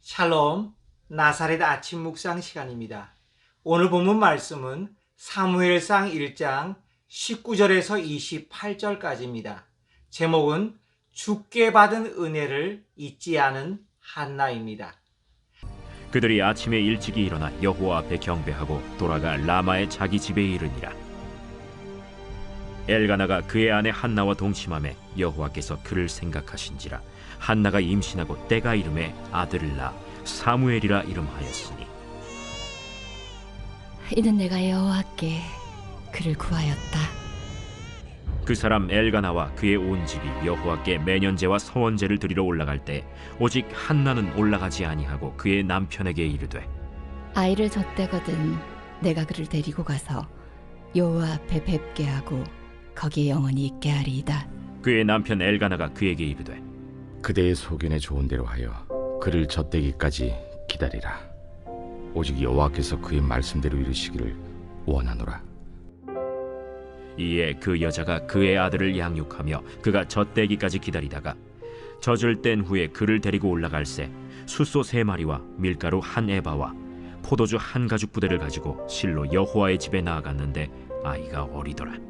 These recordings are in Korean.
샬롬 나사렛 아침 묵상 시간입니다. 오늘 본문 말씀은 사무엘상 1장 19절에서 28절까지입니다. 제목은 죽게 받은 은혜를 잊지 않은 한나입니다. 그들이 아침에 일찍이 일어나 여호와 앞에 경배하고 돌아가 라마의 자기 집에 이르니라. 엘가나가 그의 아내 한나와 동침함에 여호와께서 그를 생각하신지라 한나가 임신하고 때가 이름에 아들을 낳아 사무엘이라 이름하였으니 이는 내가 여호와께 그를 구하였다. 그 사람 엘가나와 그의 온 집이 여호와께 매년제와 서원제를 드리러 올라갈 때 오직 한나는 올라가지 아니하고 그의 남편에게 이르되 아이를 젖대거든 내가 그를 데리고 가서 여호와 앞에 뵙게 하고 거기에 영원히 있게 하리이다. 그의 남편 엘가나가 그에게 이르되 그대의 소견에 좋은 대로 하여 그를 젖대기까지 기다리라. 오직 여호와께서 그의 말씀대로 이루시기를 원하노라. 이에 그 여자가 그의 아들을 양육하며 그가 젖대기까지 기다리다가 젖을 뗀 후에 그를 데리고 올라갈새 숫소 세 마리와 밀가루 한 에바와 포도주 한 가죽 부대를 가지고 실로 여호와의 집에 나아갔는데 아이가 어리더라.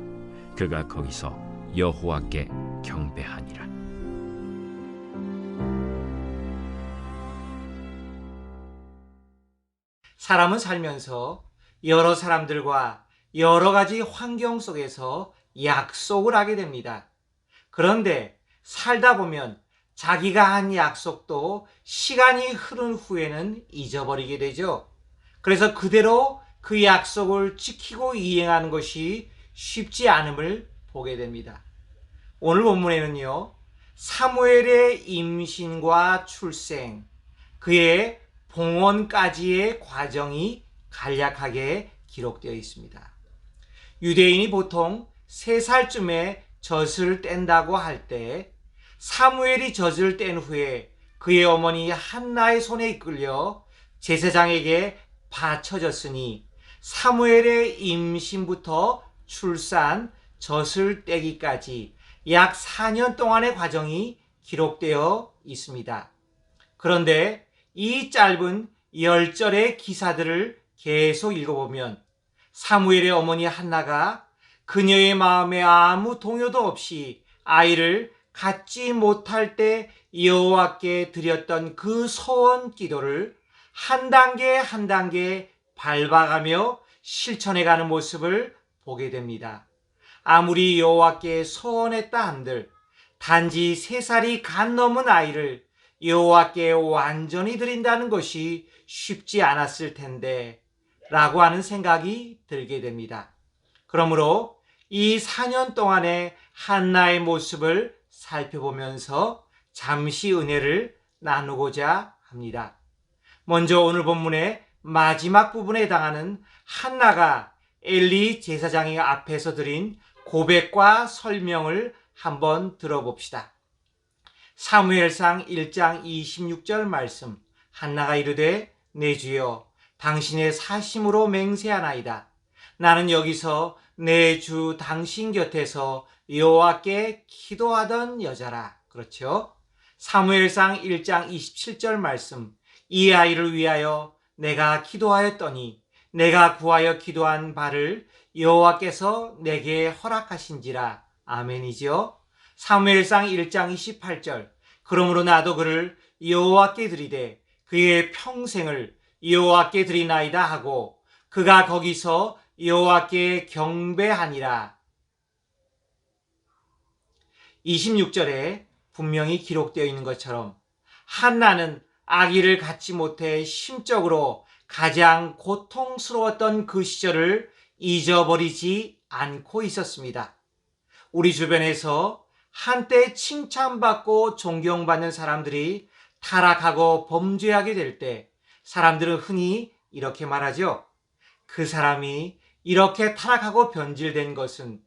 그가 거기서 여호와께 경배하니라. 사람은 살면서 여러 사람들과 여러 가지 환경 속에서 약속을 하게 됩니다. 그런데 살다 보면 자기가 한 약속도 시간이 흐른 후에는 잊어버리게 되죠. 그래서 그대로 그 약속을 지키고 이행하는 것이 쉽지 않음을 보게 됩니다. 오늘 본문에는요, 사무엘의 임신과 출생, 그의 봉헌까지의 과정이 간략하게 기록되어 있습니다. 유대인이 보통 3살쯤에 젖을 뗀다고 할 때 사무엘이 젖을 뗀 후에 그의 어머니 한나의 손에 이끌려 제사장에게 바쳐졌으니 사무엘의 임신부터 출산, 젖을 떼기까지 약 4년 동안의 과정이 기록되어 있습니다. 그런데 이 짧은 열절의 기사들을 계속 읽어보면 사무엘의 어머니 한나가 그녀의 마음에 아무 동요도 없이 아이를 갖지 못할 때 여호와께 드렸던 그 소원 기도를 한 단계 한 단계 밟아가며 실천해가는 모습을 보게 됩니다. 아무리 여호와께 소원했다 한들 단지 세 살이 간 넘은 아이를 여호와께 완전히 드린다는 것이 쉽지 않았을 텐데 라고 하는 생각이 들게 됩니다. 그러므로 이 4년 동안의 한나의 모습을 살펴보면서 잠시 은혜를 나누고자 합니다. 먼저 오늘 본문의 마지막 부분에 해당하는 한나가 엘리 제사장의 앞에서 드린 고백과 설명을 한번 들어봅시다. 사무엘상 1장 26절 말씀 한나가 이르되 내 주여 당신의 사심으로 맹세하나이다. 나는 여기서 내 주 당신 곁에서 여호와께 기도하던 여자라. 그렇죠? 사무엘상 1장 27절 말씀 이 아이를 위하여 내가 기도하였더니 내가 구하여 기도한 바를 여호와께서 내게 허락하신지라. 아멘이죠. 사무엘상 1장 28절 그러므로 나도 그를 여호와께 드리되 그의 평생을 여호와께 드리나이다 하고 그가 거기서 여호와께 경배하니라. 26절에 분명히 기록되어 있는 것처럼 한나는 아기를 갖지 못해 심적으로 가장 고통스러웠던 그 시절을 잊어버리지 않고 있었습니다. 우리 주변에서 한때 칭찬받고 존경받는 사람들이 타락하고 범죄하게 될 때 사람들은 흔히 이렇게 말하죠. 그 사람이 이렇게 타락하고 변질된 것은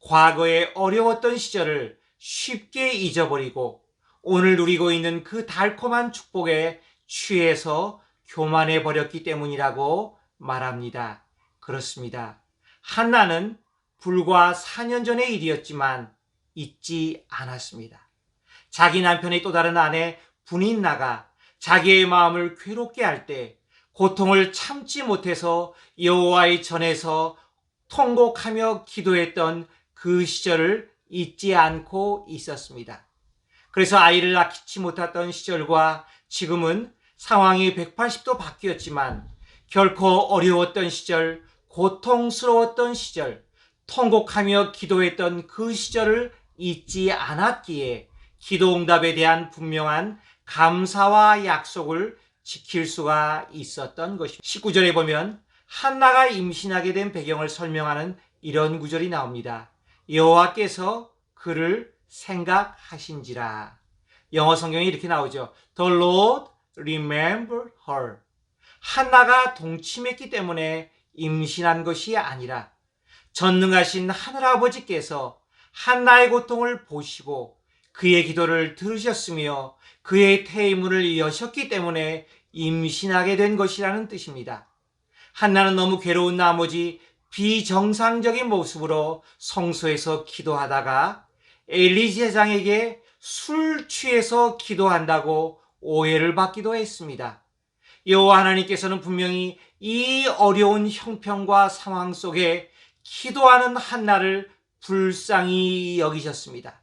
과거에 어려웠던 시절을 쉽게 잊어버리고 오늘 누리고 있는 그 달콤한 축복에 취해서 교만해 버렸기 때문이라고 말합니다. 그렇습니다. 한나는 불과 4년 전의 일이었지만 잊지 않았습니다. 자기 남편의 또 다른 아내 분인나가 자기의 마음을 괴롭게 할 때 고통을 참지 못해서 여호와의 전에서 통곡하며 기도했던 그 시절을 잊지 않고 있었습니다. 그래서 아이를 낳지 못했던 시절과 지금은 상황이 180도 바뀌었지만 결코 어려웠던 시절, 고통스러웠던 시절, 통곡하며 기도했던 그 시절을 잊지 않았기에 기도 응답에 대한 분명한 감사와 약속을 지킬 수가 있었던 것입니다. 19절에 보면 한나가 임신하게 된 배경을 설명하는 이런 구절이 나옵니다. 여호와께서 그를 생각하신지라. 영어 성경에 이렇게 나오죠. The Lord remembered her. 한나가 동침했기 때문에 임신한 것이 아니라 전능하신 하늘아버지께서 한나의 고통을 보시고 그의 기도를 들으셨으며 그의 태의문을 여셨기 때문에 임신하게 된 것이라는 뜻입니다. 한나는 너무 괴로운 나머지 비정상적인 모습으로 성소에서 기도하다가 엘리 제장에게 술 취해서 기도한다고 오해를 받기도 했습니다. 여호와 하나님께서는 분명히 이 어려운 형편과 상황 속에 기도하는 한나를 불쌍히 여기셨습니다.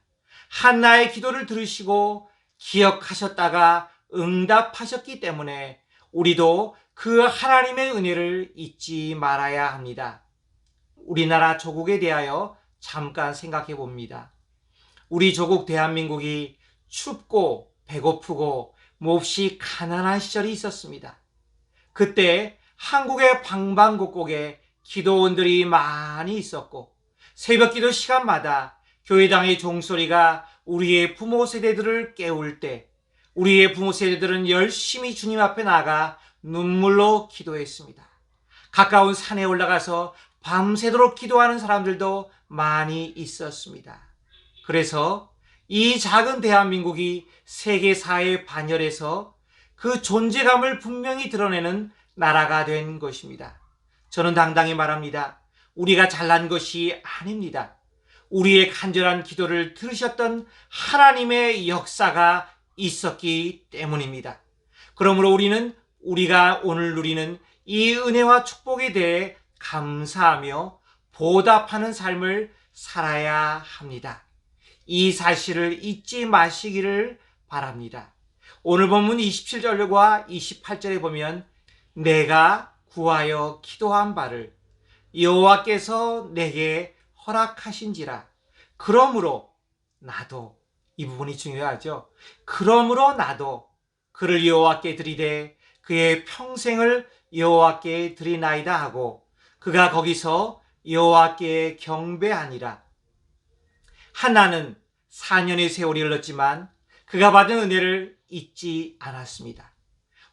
한나의 기도를 들으시고 기억하셨다가 응답하셨기 때문에 우리도 그 하나님의 은혜를 잊지 말아야 합니다. 우리나라 조국에 대하여 잠깐 생각해 봅니다. 우리 조국 대한민국이 춥고 배고프고 몹시 가난한 시절이 있었습니다. 그때 한국의 방방곡곡에 기도원들이 많이 있었고 새벽 기도 시간마다 교회당의 종소리가 우리의 부모 세대들을 깨울 때 우리의 부모 세대들은 열심히 주님 앞에 나가 눈물로 기도했습니다. 가까운 산에 올라가서 밤새도록 기도하는 사람들도 많이 있었습니다. 그래서 이 작은 대한민국이 세계사의 반열에서 그 존재감을 분명히 드러내는 나라가 된 것입니다. 저는 당당히 말합니다. 우리가 잘난 것이 아닙니다. 우리의 간절한 기도를 들으셨던 하나님의 역사가 있었기 때문입니다. 그러므로 우리는 우리가 오늘 누리는 이 은혜와 축복에 대해 감사하며 보답하는 삶을 살아야 합니다. 이 사실을 잊지 마시기를 바랍니다. 오늘 본문 27절과 28절에 보면 내가 구하여 기도한 바를 여호와께서 내게 허락하신지라. 그러므로 나도 이 부분이 중요하죠. 그러므로 나도 그를 여호와께 드리되 그의 평생을 여호와께 드리나이다 하고 그가 거기서 여호와께 경배하니라. 하나는 4년의 세월이 흘렀지만 그가 받은 은혜를 잊지 않았습니다.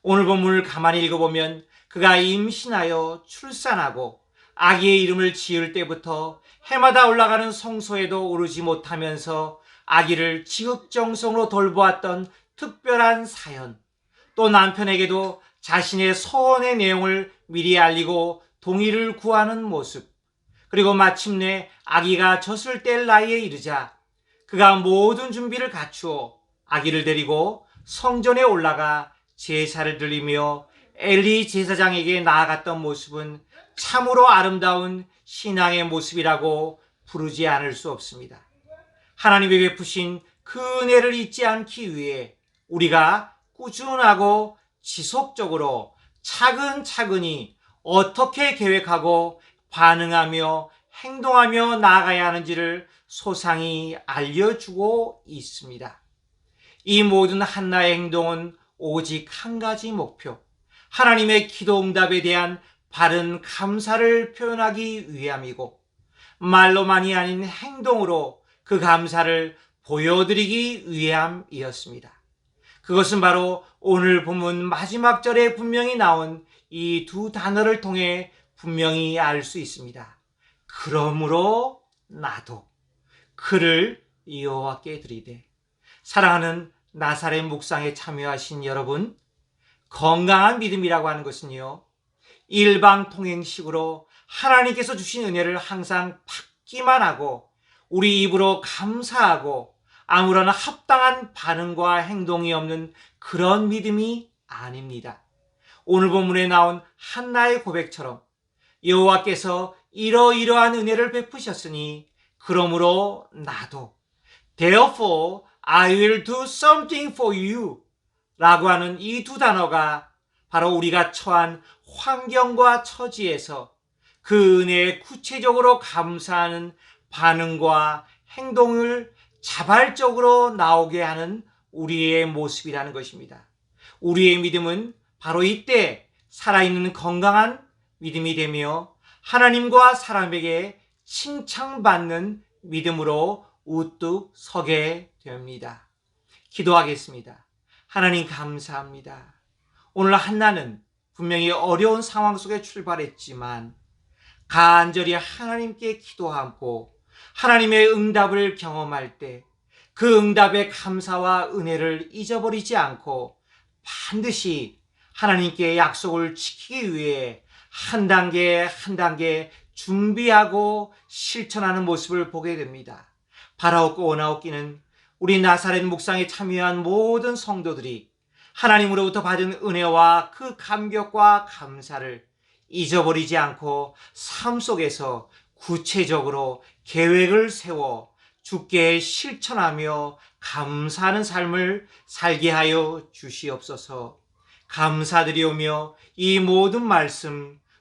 오늘 본문을 가만히 읽어보면 그가 임신하여 출산하고 아기의 이름을 지을 때부터 해마다 올라가는 성소에도 오르지 못하면서 아기를 지극정성으로 돌보았던 특별한 사연, 또 남편에게도 자신의 소원의 내용을 미리 알리고 동의를 구하는 모습, 그리고 마침내 아기가 젖을 뗄 나이에 이르자 그가 모든 준비를 갖추어 아기를 데리고 성전에 올라가 제사를 드리며 엘리 제사장에게 나아갔던 모습은 참으로 아름다운 신앙의 모습이라고 부르지 않을 수 없습니다. 하나님의 베푸신 그 은혜를 잊지 않기 위해 우리가 꾸준하고 지속적으로 차근차근히 어떻게 계획하고 반응하며 행동하며 나아가야 하는지를 소상히 알려주고 있습니다. 이 모든 한나의 행동은 오직 한 가지 목표, 하나님의 기도 응답에 대한 바른 감사를 표현하기 위함이고, 말로만이 아닌 행동으로 그 감사를 보여드리기 위함이었습니다. 그것은 바로 오늘 본문 마지막 절에 분명히 나온 이 두 단어를 통해 분명히 알 수 있습니다. 그러므로 나도 그를 여호와께 드리되 사랑하는 나사렛 묵상에 참여하신 여러분 건강한 믿음이라고 하는 것은요 일방 통행식으로 하나님께서 주신 은혜를 항상 받기만 하고 우리 입으로 감사하고 아무런 합당한 반응과 행동이 없는 그런 믿음이 아닙니다. 오늘 본문에 나온 한나의 고백처럼 여호와께서 이러이러한 은혜를 베푸셨으니 그러므로 나도 therefore I will do something for you 라고 하는 이 두 단어가 바로 우리가 처한 환경과 처지에서 그 은혜에 구체적으로 감사하는 반응과 행동을 자발적으로 나오게 하는 우리의 모습이라는 것입니다. 우리의 믿음은 바로 이때 살아있는 건강한 믿음이 되며 하나님과 사람에게 칭찬받는 믿음으로 우뚝 서게 됩니다. 기도하겠습니다. 하나님 감사합니다. 오늘 한나는 분명히 어려운 상황 속에 출발했지만 간절히 하나님께 기도하고 하나님의 응답을 경험할 때 그 응답의 감사와 은혜를 잊어버리지 않고 반드시 하나님께 약속을 지키기 위해 한 단계 한 단계 준비하고 실천하는 모습을 보게 됩니다. 바라옵고 원하옵기는 우리 나사렛 묵상에 참여한 모든 성도들이 하나님으로부터 받은 은혜와 그 감격과 감사를 잊어버리지 않고 삶 속에서 구체적으로 계획을 세워 주께 실천하며 감사하는 삶을 살게 하여 주시옵소서. 감사드리오며 이 모든 말씀